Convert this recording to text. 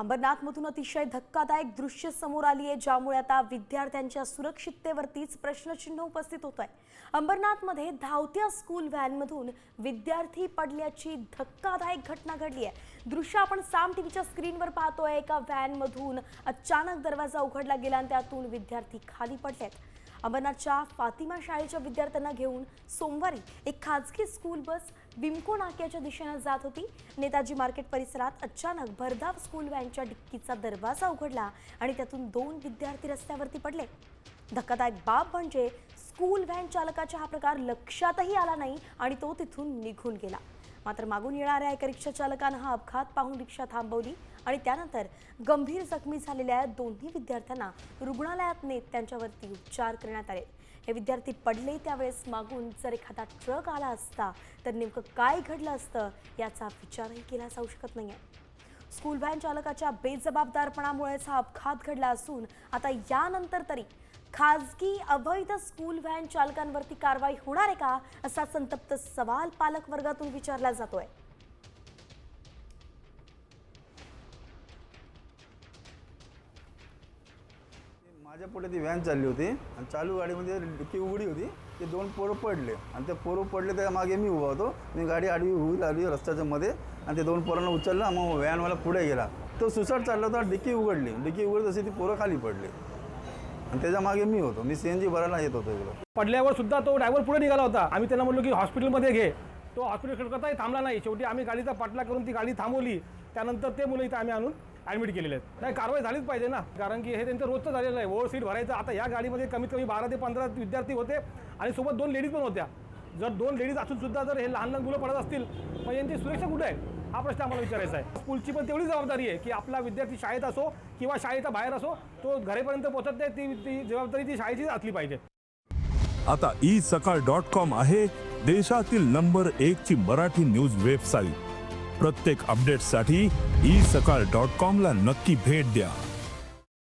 अंबरनाथमधून अतिशय धक्कादायक दृश्य समोर आली आहे ज्यामुळे आता विद्यार्थ्यांच्या सुरक्षिततेवरतीच प्रश्नचिन्ह उपस्थित होत आहे अंबरनाथमध्ये धावत्या स्कूल व्हॅनमधून विद्यार्थी पडल्याची धक्कादायक घटना घडली आहे. दृश्य आपण साम टीव्हीच्या स्क्रीनवर पाहतोय. एका व्हॅनमधून अचानक दरवाजा उघडला गेला आणि त्यातून विद्यार्थी खाली पडलेत. अंबरनाथच्या फातिमा शाळेच्या विद्यार्थ्यांना घेऊन सोमवारी एक खाजगी स्कूल बस विमको नाक्याच्या दिशेनं जात होती. नेताजी मार्केट परिसरात अचानक भरधाव स्कूल व्हॅनच्या डिक्कीचा दरवाजा उघडला आणि त्यातून दोन विद्यार्थी रस्त्यावरती पडले. धक्कादायक बाब म्हणजे स्कूल व्हॅन चालकाचा हा प्रकार लक्षातही आला नाही आणि तो तिथून निघून गेला. मात्र मागून येणाऱ्या एका रिक्षा चालकानं हा अपघात पाहून रिक्षा थांबवली आणि त्यानंतर गंभीर जखमी झालेल्या दोन्ही विद्यार्थ्यांना रुग्णालयात नेत त्यांच्यावरती उपचार करण्यात आले. हे विद्यार्थी पडले त्यावेळेस मागून जर एखादा ट्रक आला असता तर नेमकं काय घडलं असतं याचा विचारही केला जाऊ शकत नाहीये. स्कूल व्हॅन चालकाच्या बेजबाबदारपणामुळेच हा अपघात घडला असून आता यानंतर तरी खाजगी अवैध स्कूल व्हॅन चालकांवरती कारवाई होणार आहे का असा संतप्त सवाल पालक वर्गातून विचारला जातोय. माझ्या पुढे ती व्हॅन चालली होती आणि चालू गाडीमध्ये डिक्की उघडी होती. ते दोन पोरं पडले आणि ते पोरं पडले त्या मागे मी उभा होतो. मी गाडी आडवी उभी लागली रस्त्याच्या मध्ये आणि ते दोन पोरांना उचललं मग व्हॅनवाला पुढे गेला. तो सुसाट चालला होता डिक्की उघडली. डिक्की उघडत तशी ती पोरं खाली पडली. आणि त्याच्यामागे मी होतो. मी सी एन जी भरायला येत होतो इकडं. पडल्यावर सुद्धा तो ड्रायव्हर पुढे निघाला होता. आम्ही त्यांना म्हणलो की हॉस्पिटलमध्ये घे. तो हॉस्पिटल करताही थांबला नाही. शेवटी आम्ही गाडीचा पाठला करून ती गाडी थांबवली. त्यानंतर ते मुलं इथं आम्ही आणून ॲडमिट केलेले आहेत. नाही कारवाई झालीच पाहिजे ना. कारण की हे त्यांचं रोजचं झालेलं आहे. ओव्हर सीट भरायचं. आता या गाडीमध्ये कमीत कमी बारा ते पंधरा विद्यार्थी होते. आणि सोबत दोन लेडीज पण होत्या. जर दोन लेडीज असून सुद्धा जर हे लहान लहान मुलं पडत असतील मग यांची सुरक्षा कुठे आहे? हा प्रश्न आम्हाला विचारायचा आहे. स्कूलची पण तेवढी जबाबदारी आहे की आपला विद्यार्थी शाळेत असो किंवा शाळेच्या बाहेर असो तो घरेपर्यंत पोहोचत नाही ती ती जबाबदारी ती शाळेची असली पाहिजे. आता ई सकाळ डॉट कॉम आहे देशातील नंबर एक ची मराठी न्यूज वेबसाईट. प्रत्येक अपडेटसाठी ई सकाळ डॉट कॉम ला नक्की भेट द्या.